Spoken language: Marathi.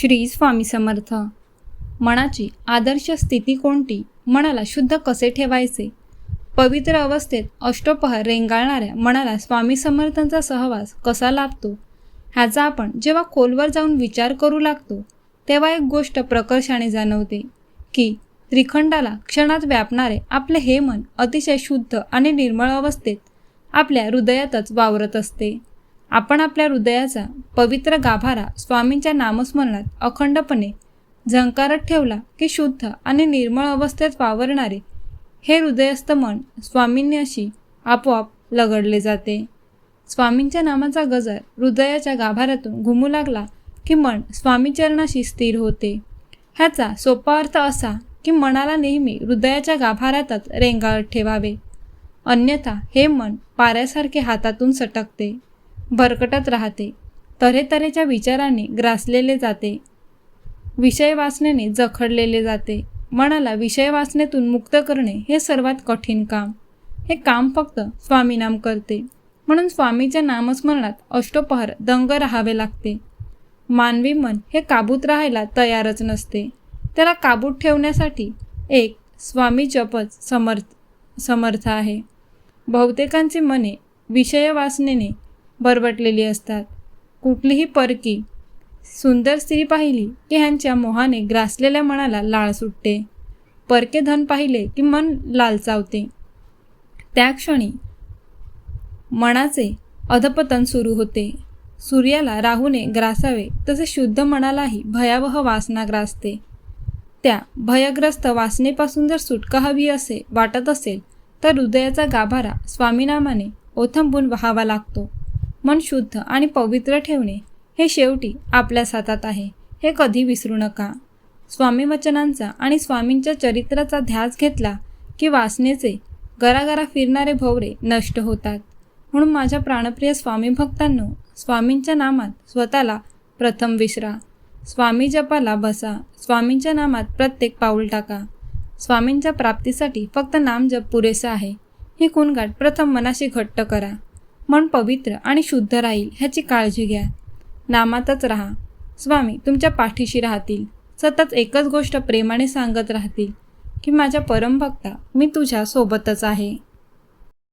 श्री स्वामी समर्थ. मनाची आदर्श स्थिती कोणती? मनाला शुद्ध कसे ठेवायचे? पवित्र अवस्थेत अष्टोपहर रेंगाळणाऱ्या मनाला स्वामी समर्थांचा सहवास कसा लाभतो? ह्याचा आपण जेव्हा खोलवर जाऊन विचार करू लागतो तेव्हा एक गोष्ट प्रकर्षाने जाणवते की त्रिखंडाला क्षणात व्यापणारे आपले हे मन अतिशय शुद्ध आणि निर्मळ अवस्थेत आपल्या हृदयातच वावरत असते. आपण आपल्या हृदयाचा पवित्र गाभारा स्वामींच्या नामस्मरणात अखंडपणे झंकारत ठेवला की शुद्ध आणि निर्मळ अवस्थेत वावरणारे हे हृदयस्थ मन स्वामींनी आपोआप लगडले जाते. स्वामींच्या नामाचा गजर हृदयाच्या गाभाऱ्यातून घुमू लागला की मन स्वामीचरणाशी स्थिर होते. ह्याचा सोपा अर्थ असा की मनाला नेहमी हृदयाच्या गाभाऱ्यातच रेंगाळत ठेवावे. अन्यथा हे मन पाऱ्यासारखे हातातून सटकते. भरकटत राहते. तऱ्हेतऱ्हेच्या विचारांनी ग्रासलेले जाते. विषय वासनेने जखडलेले जाते. मनाला विषय वाचनेतून मुक्त करणे हे सर्वात कठीण काम. हे काम फक्त स्वामीनाम करते. म्हणून स्वामीच्या नामस्मरणात अष्टोपहर दंग राहावे लागते. मानवी मन हे काबूत राहायला तयारच नसते. त्याला काबूत ठेवण्यासाठी एक स्वामी जपच समर्थ समर्थ आहे. बहुतेकांची मने विषय वासनेने बरबटलेली असतात. कुठलीही परकी सुंदर स्त्री पाहिली की ह्यांच्या मोहाने ग्रासलेल्या मनाला लाळ सुटते. परके धन पाहिले की मन लालचावते. त्या क्षणी मनाचे अधपतन सुरू होते. सूर्याला राहूने ग्रासावे तसे शुद्ध मनालाही भयावह वासना ग्रासते. त्या भयग्रस्त वासनेपासून जर सुटका हवी असे वाटत असेल तर हृदयाचा गाभारा स्वामीनामाने ओथंबून व्हावा लागतो. मन शुद्ध आणि पवित्र ठेवणे हे शेवटी आपल्याच हातात आहे. हे कधी विसरू नका. स्वामी वचनांचा आणि स्वामींच्या चरित्राचा ध्यास घेतला की वासनेचे गरागरा फिरणारे भोवरे नष्ट होतात. म्हणून माझ्या प्राणप्रिय स्वामी भक्तांनो स्वामींच्या नामात स्वतःला प्रथम विसरा. स्वामी जपाला बसा. स्वामींच्या नामात प्रत्येक पाऊल टाका. स्वामींच्या प्राप्तीसाठी फक्त नाम जप पुरेसं आहे. ही कुणगाठ प्रथम मनाशी घट्ट करा. मन पवित्र आणि शुद्ध राहील ह्याची काळजी घ्या. नामातच राहा. स्वामी तुमच्या पाठीशी राहतील. सतत एकच गोष्ट प्रेमाने सांगत राहतील की माझ्या परमभक्ता मी तुझ्या सोबतच आहे.